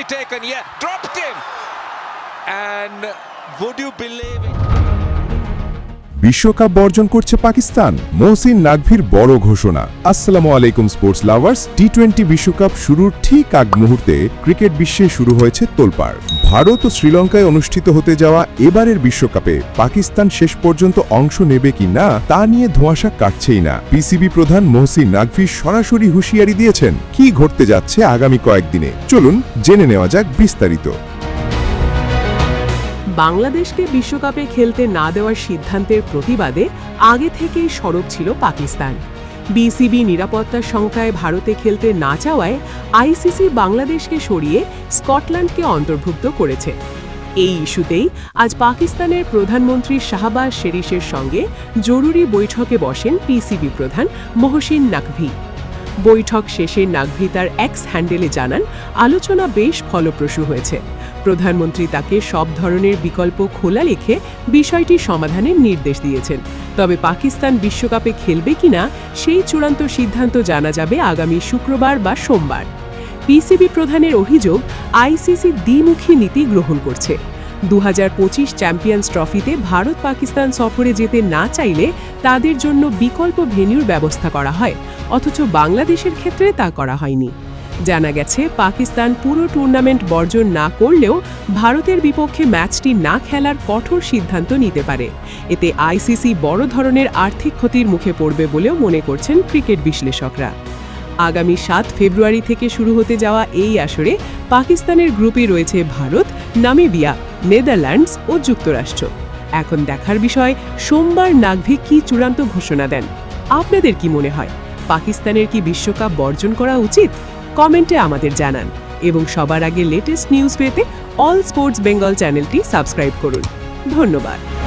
be taken. Yeah, dropped him. And would you believe it? বিশ্বকাপ বর্জন করছে পাকিস্তান মহসিন নাকভির বড় ঘোষণা আসসালামু আলাইকুম স্পোর্টস লাভার্স টি টোয়েন্টি বিশ্বকাপ শুরুর ঠিক আগ মুহূর্তে ক্রিকেট বিশ্বে শুরু হয়েছে তোলপাড় ভারত ও শ্রীলঙ্কায় অনুষ্ঠিত হতে যাওয়া এবারের বিশ্বকাপে পাকিস্তান শেষ পর্যন্ত অংশ নেবে কি না, তা নিয়ে ধোঁয়াশা কাটছেই না। পিসিবি প্রধান মহসিন নাকভি সরাসরি হুঁশিয়ারি দিয়েছেন, কি ঘটতে যাচ্ছে আগামী কয়েকদিনে। চলুন জেনে নেওয়া যাক বিস্তারিত। বাংলাদেশকে বিশ্বকাপে খেলতে না দেওয়ার সিদ্ধান্তের প্রতিবাদে আগে থেকেই সরব ছিল পাকিস্তান। বিসিবি নিরাপত্তার সংখ্যায় ভারতে খেলতে না চাওয়ায় আইসিসি বাংলাদেশকে সরিয়ে স্কটল্যান্ডকে অন্তর্ভুক্ত করেছে। এই ইস্যুতেই আজ পাকিস্তানের প্রধানমন্ত্রী শাহবাজ শেরিসের সঙ্গে জরুরি বৈঠকে বসেন পিসিবি প্রধান মহসিন নাকভি। বৈঠক শেষে নাকভি তার এক্স হ্যান্ডেলে জানান, আলোচনা বেশ ফলপ্রসূ হয়েছে। প্রধানমন্ত্রী তাকে সব ধরনের বিকল্প খোলা রেখে বিষয়টি সমাধানের নির্দেশ দিয়েছেন। তবে পাকিস্তান বিশ্বকাপে খেলবে কিনা সেই চূড়ান্ত সিদ্ধান্ত জানা যাবে আগামী শুক্রবার বা সোমবার। পিসিবি প্রধানের অভিযোগ, আইসিসি দ্বিমুখী নীতি গ্রহণ করছে। দু হাজার পঁচিশ চ্যাম্পিয়ন্স ট্রফিতে ভারত পাকিস্তান সফরে যেতে না চাইলে তাদের জন্য বিকল্প ভেন্যুর ব্যবস্থা করা হয়, অথচ বাংলাদেশের ক্ষেত্রে তা করা হয়নি। জানা গেছে, পাকিস্তান পুরো টুর্নামেন্ট বর্জন না করলেও ভারতের বিপক্ষে ম্যাচটি না খেলার কঠোর সিদ্ধান্ত নিতে পারে। এতে আইসিসি বড় ধরনের আর্থিক ক্ষতির মুখে পড়বে বলেও মনে করছেন ক্রিকেট বিশ্লেষকরা। আগামী সাত ফেব্রুয়ারি থেকে শুরু হতে যাওয়া এই আসরে পাকিস্তানের গ্রুপে রয়েছে ভারত, নামিবিয়া, নেদারল্যান্ডস ও যুক্তরাষ্ট্র। এখন দেখার বিষয়, সোমবার নাগভি কি চূড়ান্ত ঘোষণা দেন? আপনাদের কি মনে হয়? পাকিস্তানের কি বিশ্বকাপ বর্জন করা উচিত? কমেন্টে আমাদের জানান এবং সবার আগে লেটেস্ট নিউজ পেতে অল স্পোর্টস বেঙ্গল চ্যানেলটি সাবস্ক্রাইব করুন। ধন্যবাদ।